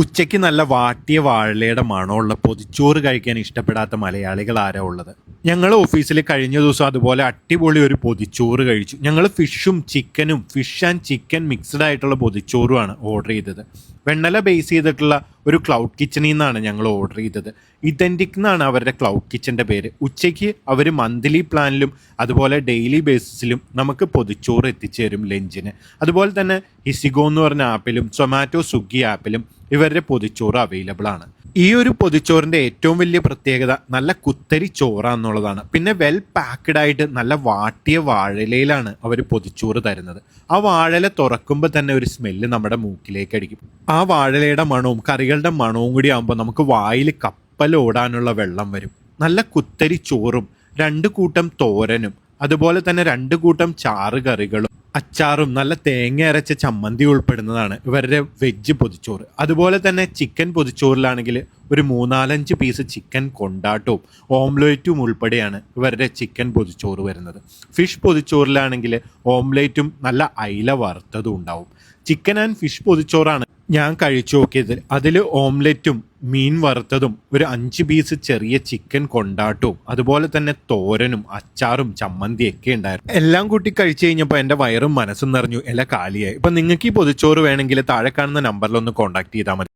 ഉച്ചയ്ക്ക് നല്ല വാട്ടിയ വാഴലയുടെ മണമുള്ള പൊതിച്ചോറ് കഴിക്കാൻ ഇഷ്ടപ്പെടാത്ത മലയാളികൾ ആരാ ഉള്ളത്? ഞങ്ങൾ ഓഫീസിൽ കഴിഞ്ഞ ദിവസം അതുപോലെ അടിപൊളി ഒരു പൊതിച്ചോറ് കഴിച്ചു. ഞങ്ങൾ ഫിഷും ചിക്കനും ഫിഷ് ആൻഡ് ചിക്കൻ മിക്സ്ഡ് ആയിട്ടുള്ള പൊതിച്ചോറുമാണ് ഓർഡർ ചെയ്തത്. വെണ്ണല ബേസ് ചെയ്തിട്ടുള്ള ഒരു ക്ലൗഡ് കിച്ചണിൽ നിന്നാണ് ഞങ്ങൾ ഓർഡർ ചെയ്തത്. ഇതന്റിക് എന്നാണ് അവരുടെ ക്ലൗഡ് കിച്ചന്റെ പേര്. ഉച്ചയ്ക്ക് അവർ മന്ത്ലി പ്ലാനിലും അതുപോലെ ഡെയിലി ബേസിസിലും നമുക്ക് പൊതിച്ചോറ് എത്തിച്ചു തരും ലഞ്ചിന് അതുപോലെ തന്നെ ഹിസിഗോ എന്ന് പറഞ്ഞ ആപ്പിലും സൊമാറ്റോ സ്വിഗ്ഗി ആപ്പിലും ഇവരുടെ പൊതിച്ചോറ് അവൈലബിൾ ആണ്. ഈ ഒരു പൊതിച്ചോറിന്റെ ഏറ്റവും വലിയ പ്രത്യേകത നല്ല കുത്തരി ചോറാന്നുള്ളതാണ്. പിന്നെ വെൽ പാക്ക്ഡ് ആയിട്ട് നല്ല വാട്ടിയ വാഴയിലയിലാണ് അവർ പൊതിച്ചോറ് തരുന്നത്. ആ വാഴല തുറക്കുമ്പോൾ തന്നെ ഒരു സ്മെല്ല് നമ്മുടെ മൂക്കിലേക്ക് അടിക്കും. ആ വാഴലയുടെ മണവും കറികളുടെ മണവും കൂടി ആകുമ്പോൾ നമുക്ക് വായിൽ കപ്പലോടാനുള്ള വെള്ളം വരും. നല്ല കുത്തരി ചോറും രണ്ട് കൂട്ടം തോരനും അതുപോലെ തന്നെ രണ്ട് കൂട്ടം ചാറ് കറികളും അച്ചാറും നല്ല തേങ്ങ അരച്ച ചമ്മന്തി ഉൾപ്പെടുന്നതാണ്. ഇവരുടെ വെജ് പൊതിച്ചോറ്. അതുപോലെ തന്നെ ചിക്കൻ പൊതിച്ചോറിലാണെങ്കിൽ ഒരു മൂന്നാലഞ്ച് പീസ് ചിക്കൻ കൊണ്ടാട്ടവും ഓംലേറ്റും ഉൾപ്പെടെയാണ് ഇവരുടെ ചിക്കൻ പൊതിച്ചോറ് വരുന്നത്. ഫിഷ് പൊതിച്ചോറിലാണെങ്കിൽ ഓംലേറ്റും നല്ല അയില വറുത്തതും ഉണ്ടാവും. ചിക്കൻ ആൻഡ് ഫിഷ് പൊതിച്ചോറാണ് ഞാൻ കഴിച്ചു നോക്കിയത് അതിൽ ഓംലെറ്റും മീൻ വറുത്തതും ഒരു അഞ്ച് പീസ് ചെറിയ ചിക്കൻ കൊണ്ടാട്ടവും അതുപോലെ തന്നെ തോരനും അച്ചാറും ചമ്മന്തിയൊക്കെ ഉണ്ടായിരുന്നു. എല്ലാം കൂട്ടി കഴിച്ചു കഴിഞ്ഞപ്പോൾ എന്റെ വയറും മനസ്സും നിറഞ്ഞു എല്ലാം കാലിയായി. ഇപ്പം നിങ്ങൾക്ക് ഈ പൊതിച്ചോറ് വേണമെങ്കിൽ താഴെ കാണുന്ന നമ്പറിലൊന്ന് കോൺടാക്ട് ചെയ്താൽ മതി.